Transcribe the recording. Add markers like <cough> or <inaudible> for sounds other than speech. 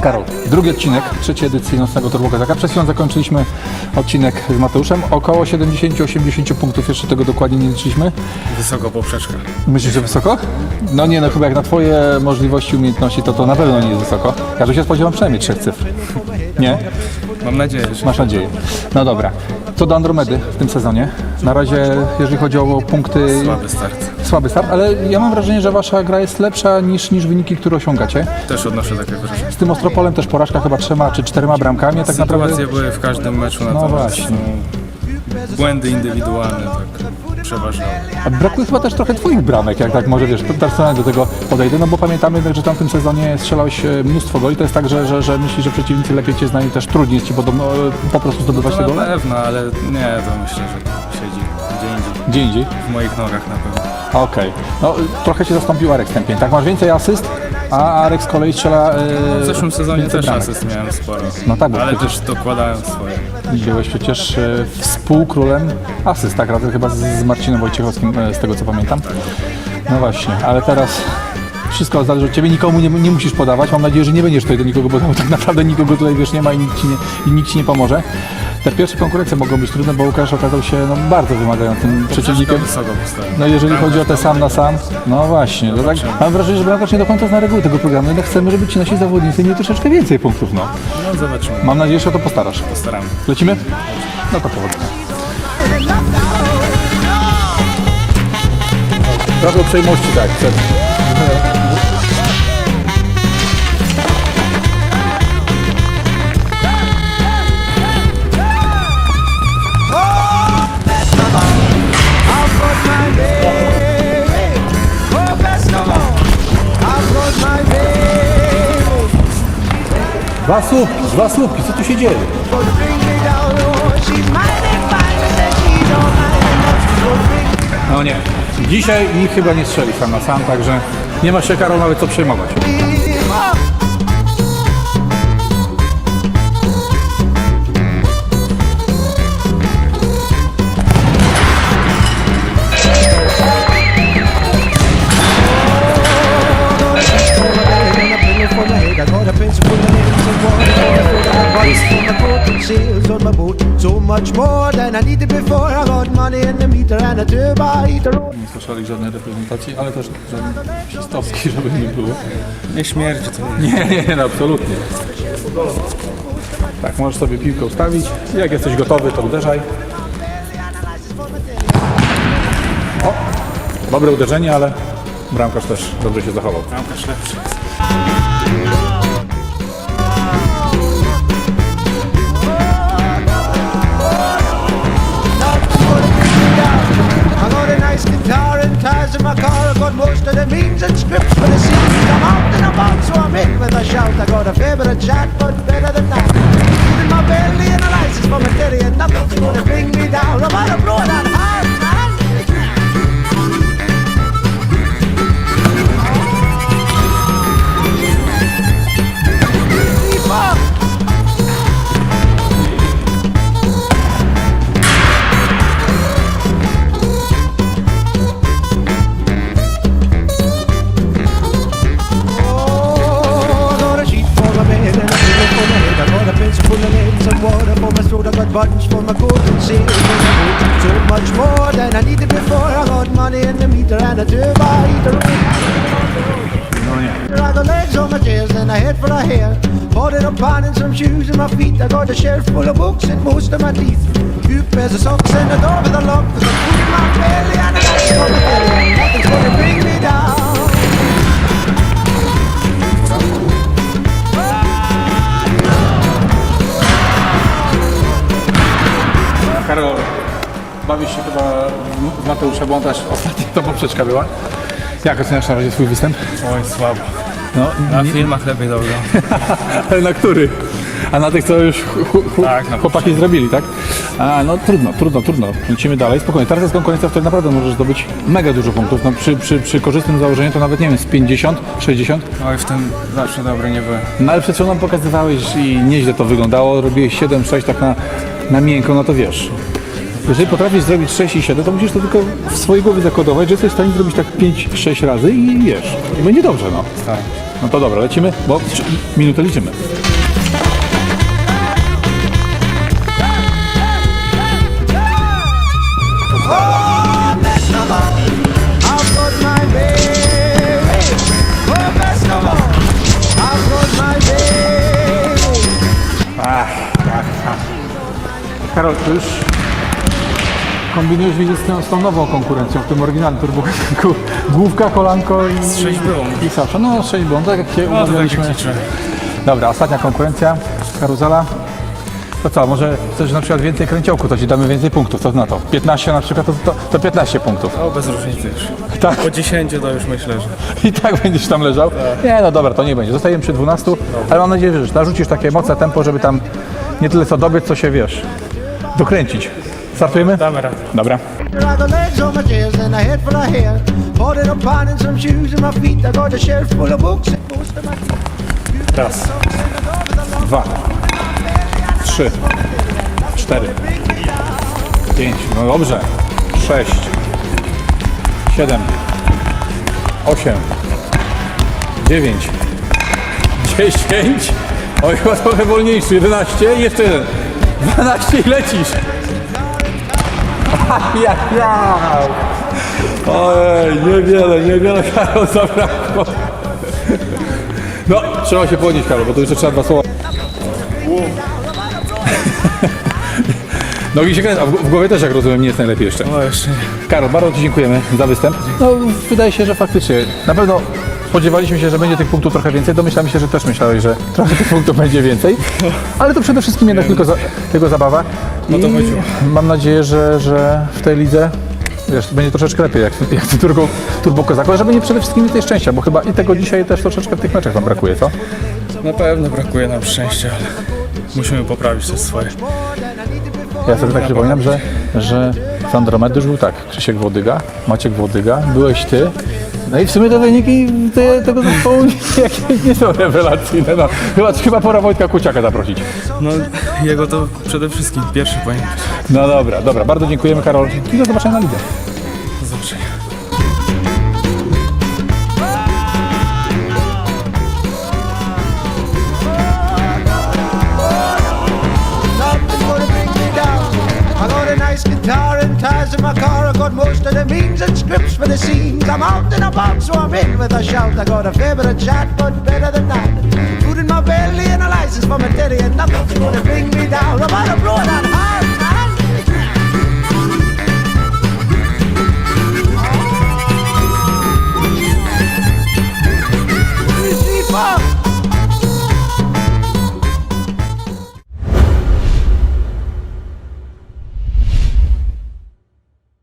Karol, drugi odcinek trzeciej edycji Nocnego Turbo Kozaka. Przed chwilą zakończyliśmy odcinek z Mateuszem. Około 70-80 punktów, jeszcze tego dokładnie nie liczyliśmy. Wysoko poprzeczka. Myślisz, że wysoko? No nie, no chyba jak na twoje możliwości, umiejętności, to to na pewno nie jest wysoko. Ja tu się spodziewam przynajmniej trzech cyfr. Nie? Mam nadzieję, że Masz nadzieję. No dobra. Co do Andromedy w tym sezonie? Na razie, jeżeli chodzi o punkty, słaby start. słaby start, ale ja mam wrażenie, że wasza gra jest lepsza niż, niż wyniki, które osiągacie. Też odnoszę takie wrażenie. Z tym Ostropolem też porażka chyba trzema czy czterema bramkami, tak naprawdę... Sytuacje były w każdym meczu, natomiast właśnie. no, błędy indywidualne tak przeważały. A brakuje chyba też trochę twoich bramek, jak tak może wiesz, personalnie do tego podejdę, no bo pamiętamy jednak, że w tym sezonie strzelałeś e, mnóstwo goli, to jest tak, że, że, że myślisz, że przeciwnicy lepiej cię znają, też trudniej jest ci podobno e, po prostu zdobywać te To na gole? pewno, ale nie, to myślę, że to siedzi gdzie indziej. Gdzie indziej? W moich nogach na pewno. Okej. No y, trochę cię zastąpił Arek Stępień, tak? Masz więcej asyst, a Arek z kolei strzela e, W zeszłym sezonie też bramek. asyst miałem sporo. No tak, bo ale przecież- też dokładałem swoje. Byłeś przecież e, współkrólem asyst, tak? Razem chyba z, z Marcinem Wojciechowskim, e, z tego co pamiętam. No właśnie, ale teraz wszystko zależy od Ciebie, nikomu nie, nie musisz podawać. Mam nadzieję, że nie będziesz tutaj do nikogo podawał. Tak naprawdę nikogo tutaj wiesz nie ma i nikt Ci nie, i nikt ci nie pomoże. Te pierwsze konkurencje mogą być trudne, bo Łukasz okazał się no, bardzo wymagającym przeciwnikiem. No jeżeli chodzi o te sam na sam, no właśnie, to tak, mam wrażenie, że bramkarz nie do końca zna reguły tego programu, jednak chcemy, żeby ci nasi zawodnicy mieli troszeczkę więcej punktów, no. No zobaczymy. Mam nadzieję, że o to postarasz. Postaramy. Lecimy? No to powodzenia. Trochę uprzejmości, tak. Przed... Dwa słupki, dwa słupki, co tu się dzieje? No nie. Dzisiaj nikt chyba nie strzeli sam na sam, także nie ma się Karol nawet co przejmować. Much more than I needed before. I got money in the meter and a turbo heater. Nie słyszeli żadnej reprezentacji, ale też żadnej historii, żeby nie było. Nie śmierdzi to. Nie, nie, nie, no, absolutnie. Tak, możesz sobie piłkę ustawić. Jak jesteś gotowy, to uderzaj. O, dobre uderzenie, ale bramkarz też dobrze się zachował. Bramkarz lepszy. Ties in my car. I got most of the means and scripts for the scenes. I'm out and about, so I'm in with a shout. I got a favorite chat, but better than that. Feeding my belly and a license for and nothing's gonna bring me down. I'm out of blow hard, buttons for my coat and sails for my. So much more than I needed before. I got money in the meter and a heater. No nie. I got legs on my chairs and a head for a hair. Holding a pan and some shoes in my feet. I got a shelf full of books and most of my teeth. Two pairs of socks and a door with a lock. A food in my belly and a for my belly. Nothing's gonna bring me down. Bawisz się chyba w Mateusza, też ostatnio to poprzeczka była. Jak oceniasz na razie swój występ? Oj, słabo. No, Na filmach lepiej dobrze. <laughs> ale na który? A na tych, co już ch- ch- Tak, na chłopaki zrobili, tak? A, no trudno, trudno, trudno. Lecimy dalej, spokojnie. Teraz jest konkurencja, w której naprawdę możesz zdobyć mega dużo punktów. No, przy, przy, przy korzystnym założeniu to nawet, nie wiem, z 50, 60. Oj, w tym zawsze dobry nie byłem. No ale przed chwilą nam pokazywałeś i nieźle to wyglądało. Robiłeś 7, 6 tak na, na miękko, no to wiesz. Jeżeli potrafisz zrobić 6 i 7, to musisz to tylko w swojej głowie zakodować, że jesteś w stanie zrobić tak 5-6 razy i wiesz. I będzie dobrze, no. Tak. No to dobra, lecimy, bo minutę liczymy. Karol, ty już kombinujesz widzę z tą, z tą nową konkurencją, w tym oryginalnym turbo. Główka, kolanko i... Z sześć było. I Sasza. No, 6 było, tak jak się No tak umawialiśmy. liczę. Dobra, ostatnia konkurencja, karuzela. To co, może chcesz na przykład więcej kręciołku, to ci damy więcej punktów, co na to? 15 na przykład, to, to, to 15 punktów. O, bez różnicy już. Tak? Po 10 to już myślę, że... <laughs> I tak będziesz tam leżał? Nie, no dobra, to nie będzie. Zostajemy przy 12, ale mam nadzieję, że narzucisz takie mocne tempo, żeby tam nie tyle co dobiec, co się, wiesz, dokręcić. Startujemy? Damy radę. Dobra. I got legs on my chairs and a head full of hair. Bought it upon and some shoes in my feet. I got a shelf full of books and most of my Raz, dwa, trzy, cztery, pięć, no dobrze, sześć, siedem, osiem, dziewięć, dziesięć, oj chyba trochę wolniejszy, jedenaście jeszcze jeden, dwanaście i lecisz. <laughs> Ja, ja. Ojej, niewiele, niewiele Karol zabrakło. No, trzeba się podnieść, Karol, bo to jeszcze trzeba dwa słowa. <laughs> Nogi się kręcą, a w w głowie też, jak rozumiem, nie jest najlepiej jeszcze. No jeszcze. Karol, bardzo Ci dziękujemy za występ. No, wydaje się, że faktycznie, na pewno spodziewaliśmy się, że będzie tych punktów trochę więcej. Domyślamy się, że też myślałeś, że trochę tych punktów będzie więcej. Ale to przede wszystkim jednak tylko, za, tylko zabawa. No to I chodziło. Mam nadzieję, że, że w tej lidze wiesz, będzie troszeczkę lepiej, jak, jak w turbo, turbo Kozak, ale że będzie przede wszystkim więcej szczęścia, bo chyba i tego dzisiaj też troszeczkę w tych meczach nam brakuje, co? Na pewno brakuje nam szczęścia, ale musimy poprawić to swoje. Ja sobie tak przypominam, że, że w Andromedy już był tak, Krzysiek Włodyga, Maciek Włodyga, byłeś ty. No i w sumie te wyniki te, tego zespołu nie, <laughs> nie są rewelacyjne. No. Chyba, chyba pora Wojtka Kuciaka zaprosić. No, jego to przede wszystkim pierwszy być. No dobra, dobra, bardzo dziękujemy Karol i do zobaczenia na lidze. Do zobaczenia. Guitar ties in my car. I got most of the means and scripts for the scenes. I'm out and about, so I'm in with a shout. I got a favorite chat, but better than that. Food in my belly and a license for my daddy, and nothing's gonna bring me down. I'm on a road on high.